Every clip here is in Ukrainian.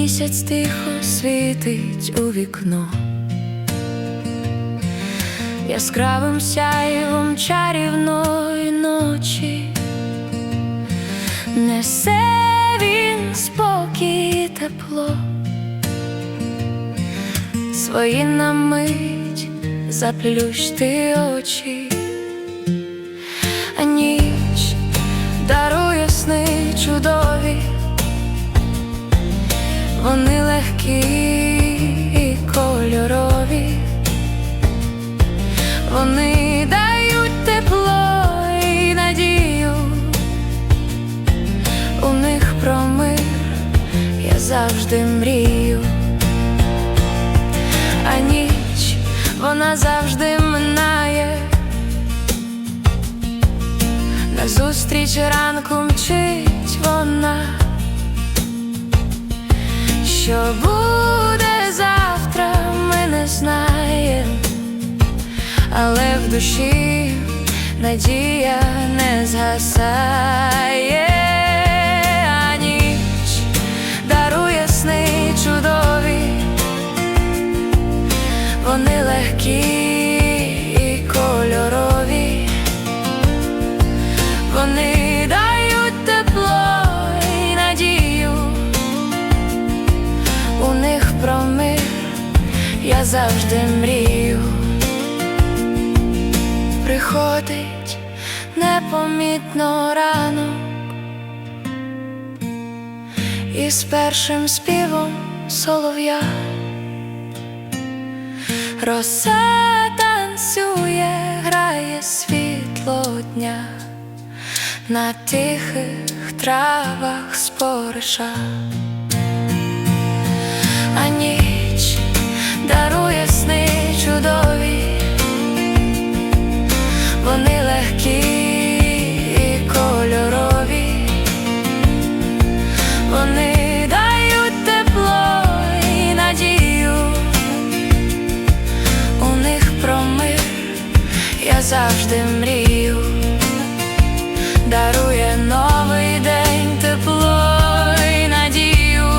Місяць тихо світить у вікно, яскравим сяйвом чарівної ночі, несе він спокій і тепло, свої на мить заплющ очі, Вони легкі і кольорові, вони дають тепло і надію, у них про мир я завжди мрію, а ніч вона завжди минає, назустріч ранку мчить Що буде завтра, ми не знаємо, але в душі надія не згасає, завжди мрію. Приходить непомітно рано, і з першим співом солов'я. Роса танцює, грає світло дня. На тихих травах спориша завжди мрію, дарує новий день тепло і надію,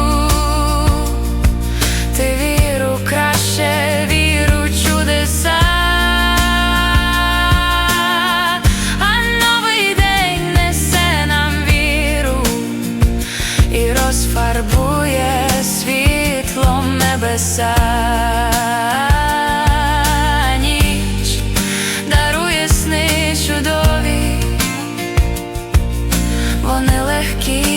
ти віру, краще віру, чудеса, а новий день несе нам віру і розфарбує світлом небеса. lucky